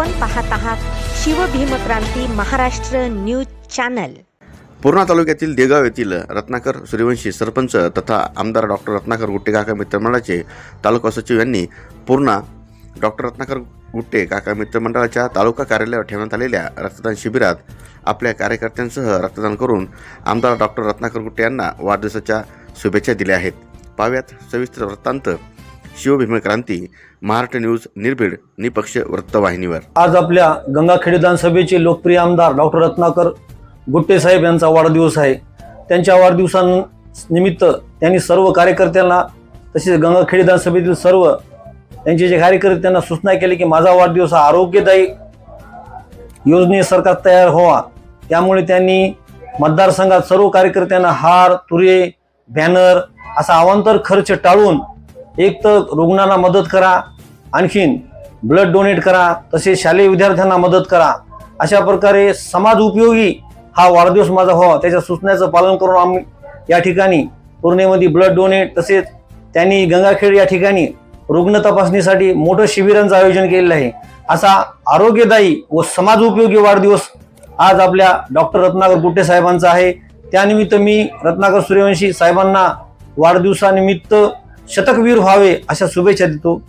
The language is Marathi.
आपण पाहत आहात शिवभीमक्रांती महाराष्ट्र न्यूज चॅनल. पूर्णा तालुक्यातील देगाव येथील रत्नाकर सूर्यवंशी सरपंच तथा आमदार डॉक्टर रत्नाकर गुट्टे काका मित्रमंडळाचे तालुका सचिव यांनी पूर्णा डॉक्टर रत्नाकर गुट्टे काका मित्रमंडळाच्या तालुका कार्यालयावर ठेवण्यात आलेल्या रक्तदान शिबिरात आपल्या कार्यकर्त्यांसह रक्तदान करून आमदार डॉक्टर रत्नाकर गुट्टे यांना वाढदिवसाच्या शुभेच्छा दिल्या आहेत. पाव्यात सविस्तर वृत्तांत शिवभीमक्रांती महाराष्ट्र न्यूज निर्भीड निपक्ष वृत्तवाहिनीवर. आज आपल्या गंगाखेड विधानसभेचे लोकप्रिय आमदार डॉक्टर रत्नाकर गुट्टे साहेब यांचा वाढदिवस आहे. त्यांच्या वाढदिवसानिमित्त त्यांनी सर्व कार्यकर्त्यांना तसेच गंगाखेड विधानसभेतील सर्व त्यांचे जे कार्यकर्ते त्यांना सूचना केली की माझा वाढदिवस हा आरोग्यदायी योजने सरकार तयार व्हावा. त्यामुळे त्यांनी मतदारसंघात सर्व कार्यकर्त्यांना हार तुरे बॅनर असा अवांतर खर्च टाळून एक तर रुग्णांना मदत करा आणखीन ब्लड डोनेट करा तसेच शालेय विद्यार्थ्यांना मदत करा. अशा प्रकारे समाज उपयोगी हा वाढदिवस माझा व्हावा त्याच्या सूचनेचं पालन करून आम्ही या ठिकाणी पूर्णेमध्ये ब्लड डोनेट तसेच त्यांनी गंगाखेड या ठिकाणी रुग्ण तपासणीसाठी मोठं शिबिरांचं आयोजन केलेलं आहे. असा आरोग्यदायी व समाज उपयोगी वाढदिवस आज आपल्या डॉक्टर रत्नाकर गुट्टे साहेबांचा आहे. त्यानिमित्त मी रत्नाकर सूर्यवंशी साहेबांना वाढदिवसानिमित्त शतकवीर व्हावे अशा शुभेच्छा देतो.